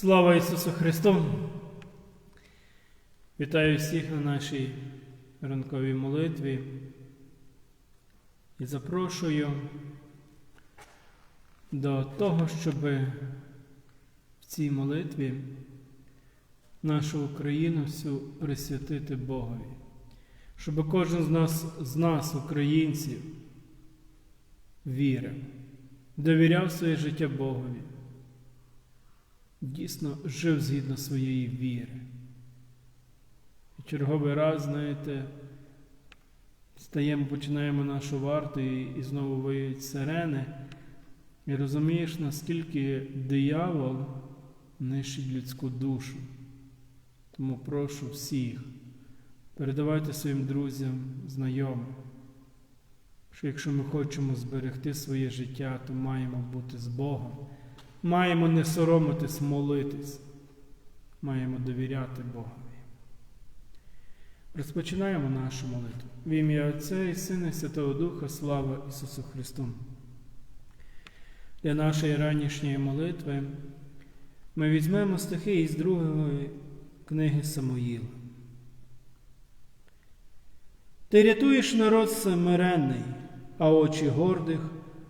Слава Ісусу Христу! Вітаю всіх на нашій ранковій молитві. І запрошую до того, щоб в цій молитві нашу Україну всю присвятити Богові, щоб кожен з нас, з нас, українців, вірив, довіряв своє життя Богові дійсно жив згідно своєї віри. І черговий раз, знаєте, стаємо, починаємо нашу варту і, і знову воюють сирени. І розумієш, наскільки диявол нищить людську душу. Тому прошу всіх, передавайте своїм друзям, знайомим, що якщо ми хочемо зберегти своє життя, то маємо бути з Богом. Маємо не соромитись, молитись, маємо довіряти Богові. Розпочинаємо нашу молитву. В ім'я Отця і Сина і Святого Духа, слава Ісусу Христу. Для нашої ранішньої молитви ми візьмемо стихи із другої книги Самуїла. Ти рятуєш народ смиренний, а очі гордих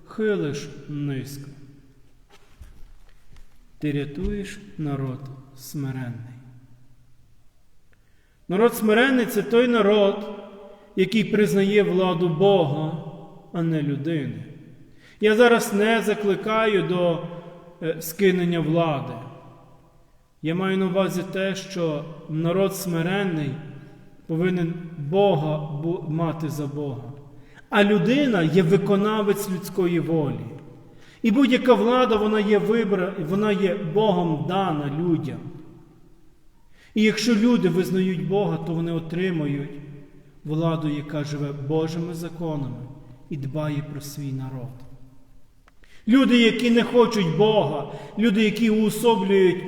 хилиш низько. Ти рятуєш народ смиренний. Народ смиренний це той народ, який признає владу Бога, а не людини. Я зараз не закликаю до е, скинення влади. Я маю на увазі те, що народ смиренний повинен Бога мати за Бога. А людина є виконавець людської волі. І будь-яка влада, вона є вибра, вона є Богом дана людям. І якщо люди визнають Бога, то вони отримують владу, яка живе Божими законами і дбає про свій народ. Люди, які не хочуть Бога, люди, які уособлюють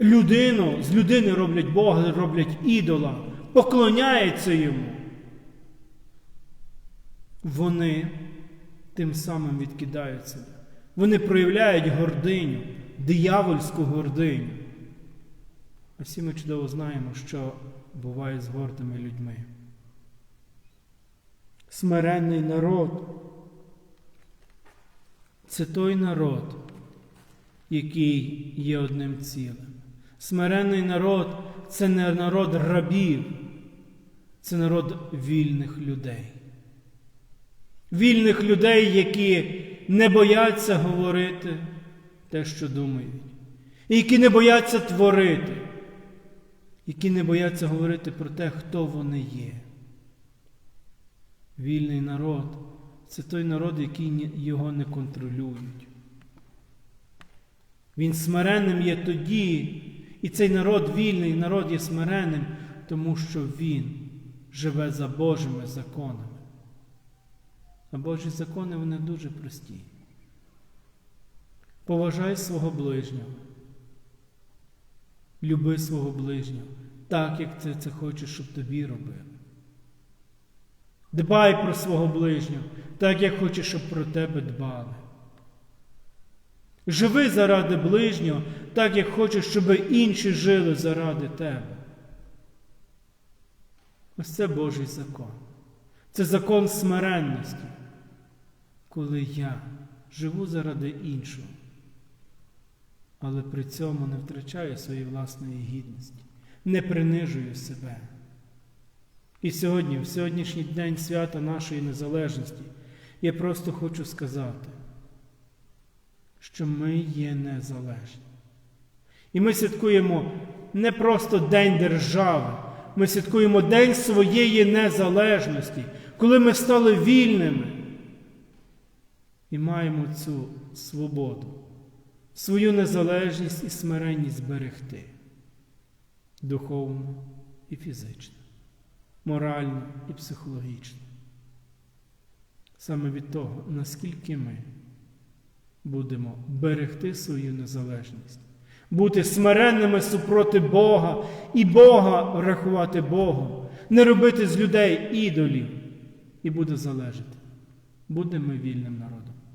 людину, з людини роблять Бога, роблять ідола, поклоняються йому, вони тим самим відкидають себе. Вони проявляють гординю, диявольську гординю. А всі ми чудово знаємо, що буває з гордими людьми. Смиренний народ це той народ, який є одним цілим. Смиренний народ це не народ рабів, це народ вільних людей. Вільних людей, які не бояться говорити те, що думають, і які не бояться творити, які не бояться говорити про те, хто вони є. Вільний народ це той народ, який його не контролюють. Він смиренним є тоді, і цей народ вільний народ є смиренним, тому що він живе за Божими законами. А Божі закони вони дуже прості. Поважай свого ближнього. Люби свого ближнього, так, як ти це хочеш, щоб тобі робили. Дбай про свого ближнього, так, як хочеш, щоб про тебе дбали. Живи заради ближнього, так, як хочеш, щоб інші жили заради тебе. Ось це Божий закон. Це закон смиренності коли я живу заради іншого, але при цьому не втрачаю своєї власної гідності, не принижую себе. І сьогодні, в сьогоднішній день свята нашої незалежності, я просто хочу сказати, що ми є незалежні. І ми святкуємо не просто День держави, ми святкуємо День своєї незалежності, коли ми стали вільними і маємо цю свободу, свою незалежність і смиренність зберегти духовно і фізично, морально і психологічно. Саме від того, наскільки ми будемо берегти свою незалежність, бути смиренними супроти Бога і Бога рахувати Богом, не робити з людей ідолів і буде залежати, будемо вільним народом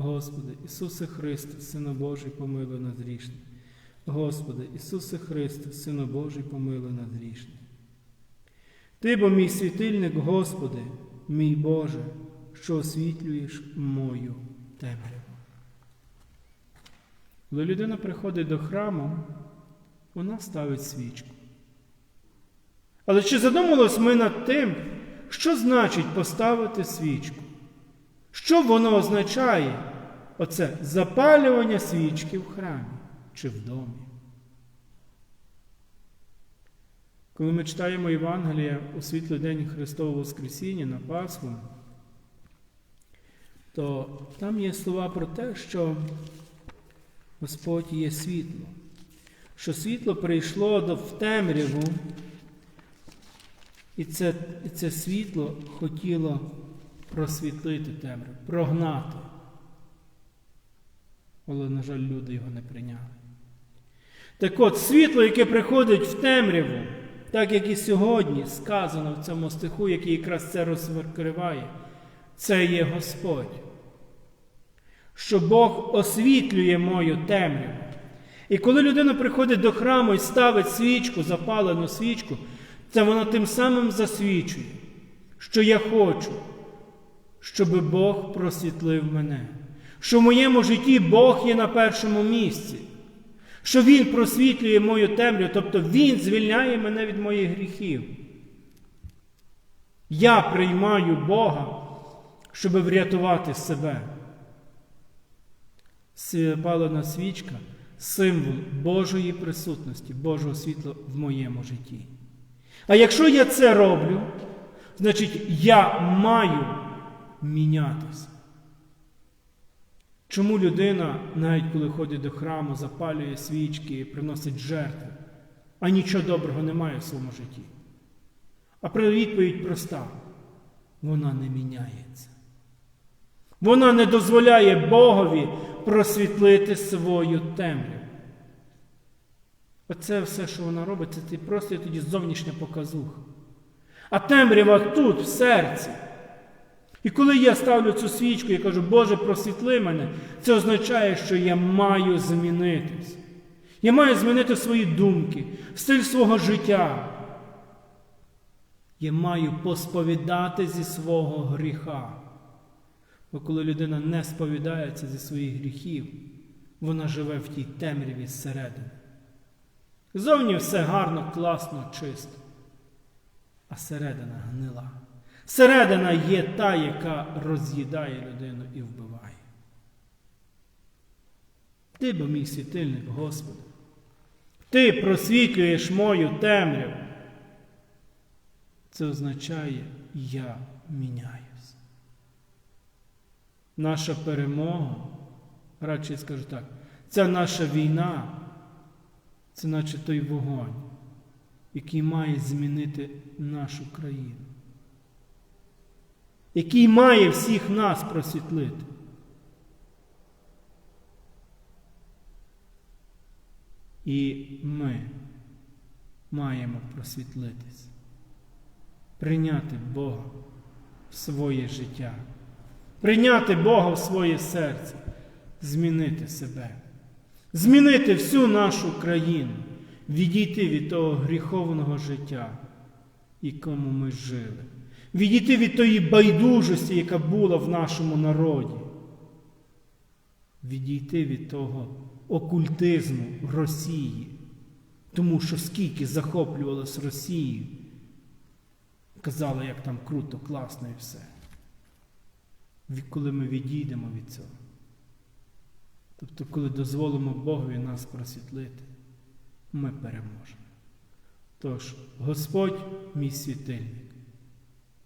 Господи, Ісусе Христе, Сину Божий, помилуй нас грішних. Господи, Ісусе Христе, Сину Божий, помилуй нас грішних. Ти бо мій світильник, Господи, мій Боже, що освітлюєш мою темряву. Коли людина приходить до храму, вона ставить свічку. Але чи задумалось ми над тим, що значить поставити свічку? Що воно означає? Оце запалювання свічки в храмі чи в домі? Коли ми читаємо Євангелія у світлий день Христового Воскресіння на Пасху, то там є слова про те, що Господь є світло, що світло прийшло в темряву, і це, і це світло хотіло просвітлити темряву, прогнати. Але, на жаль, люди його не прийняли. Так от, світло, яке приходить в темряву, так як і сьогодні сказано в цьому стиху, який якраз це розкриває, це є Господь. Що Бог освітлює мою темряву. І коли людина приходить до храму і ставить свічку, запалену свічку, це вона тим самим засвідчує, що я хочу, щоб Бог просвітлив мене, що в моєму житті Бог є на першому місці, що Він просвітлює мою темряву, тобто Він звільняє мене від моїх гріхів. Я приймаю Бога, щоб врятувати себе. Палена свічка символ Божої присутності, Божого світла в моєму житті. А якщо я це роблю, значить я маю мінятися. Чому людина, навіть коли ходить до храму, запалює свічки, приносить жертви, а нічого доброго немає в своєму житті? А відповідь проста: вона не міняється. Вона не дозволяє Богові просвітлити свою темряву. Оце все, що вона робить, це просто тоді зовнішня показуха. А темрява тут, в серці. І коли я ставлю цю свічку і кажу, Боже, просвітли мене, це означає, що я маю змінитись. Я маю змінити свої думки, стиль свого життя. Я маю посповідати зі свого гріха. Бо коли людина не сповідається зі своїх гріхів, вона живе в тій темряві зсередини. Зовні все гарно, класно, чисто, а середина гнила. Середина є та, яка роз'їдає людину і вбиває. Ти бо мій світильник, Господи. Ти просвітлюєш мою темряву. Це означає, я міняюсь. Наша перемога, радше скажу так, ця наша війна, це наче той вогонь, який має змінити нашу країну який має всіх нас просвітлити. І ми маємо просвітлитись, прийняти Бога в своє життя, прийняти Бога в своє серце, змінити себе, змінити всю нашу країну, відійти від того гріховного життя, якому ми жили відійти від тої байдужості, яка була в нашому народі, відійти від того окультизму Росії, тому що скільки захоплювалось Росією, казали, як там круто, класно і все. Коли ми відійдемо від цього. Тобто, коли дозволимо Богові нас просвітлити, ми переможемо. Тож, Господь мій світильник,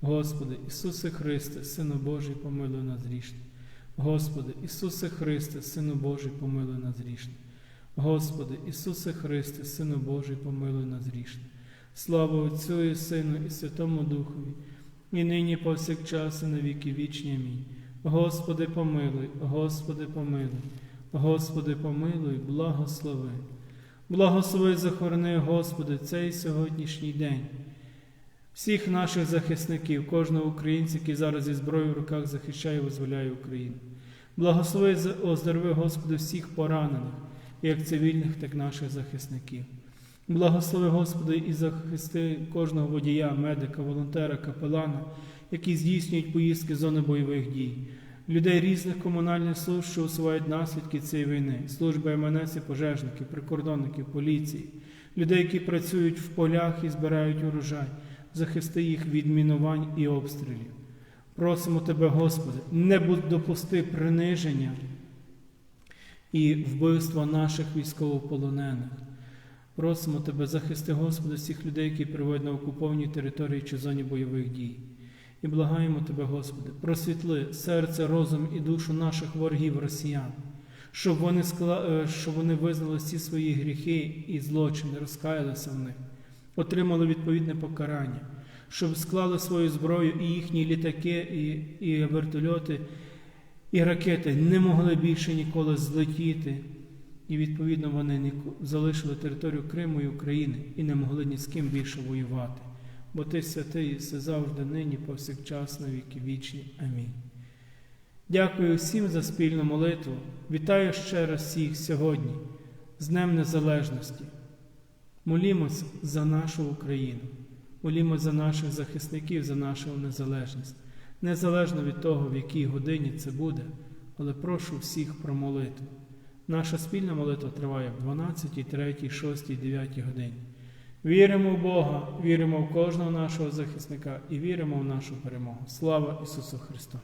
Господи, Ісусе Христе, Сину Божий, помилуй нас грішних. Господи, Ісусе Христе, Сину Божий, помилуй нас грішних. Господи, Ісусе Христе, Сину Божий, помилуй нас грішних. Слава Отцю і Сину і Святому Духові, і нині повсякчас, і на віки вічні. Амінь. Господи, помилуй, Господи, помилуй, Господи, помилуй, благослови. Благослови, захорони, Господи, цей сьогоднішній день. Всіх наших захисників, кожного українця, який зараз зі зброєю в руках захищає і визволяє Україну. Благослови, оздорови, Господи, всіх поранених, як цивільних, так і наших захисників. Благослови, Господи, і захисти кожного водія, медика, волонтера, капелана, які здійснюють поїздки з зони бойових дій, людей різних комунальних служб, що усувають наслідки цієї війни, служби МНС і пожежників, прикордонників, поліції, людей, які працюють в полях і збирають урожай, захисти їх від мінувань і обстрілів. Просимо Тебе, Господи, не допусти приниження і вбивства наших військовополонених. Просимо Тебе, захисти, Господи, всіх людей, які перебувають на окупованій території чи зоні бойових дій. І благаємо Тебе, Господи, просвітли серце, розум і душу наших ворогів росіян, щоб вони, скла... е, щоб вони визнали всі свої гріхи і злочини, розкаялися в них, отримали відповідне покарання, щоб склали свою зброю і їхні літаки, і, і вертольоти, і ракети не могли більше ніколи злетіти. І відповідно вони залишили територію Криму і України і не могли ні з ким більше воювати. Бо ти святий, і все завжди нині, повсякчас, на віки вічні. Амінь. Дякую всім за спільну молитву. Вітаю ще раз всіх сьогодні з Днем Незалежності. Молімось за нашу Україну, молімось за наших захисників, за нашу незалежність. Незалежно від того, в якій годині це буде, але прошу всіх про молитву. Наша спільна молитва триває в 12, 3, 6, 9 годині. Віримо в Бога, віримо в кожного нашого захисника і віримо в нашу перемогу. Слава Ісусу Христу!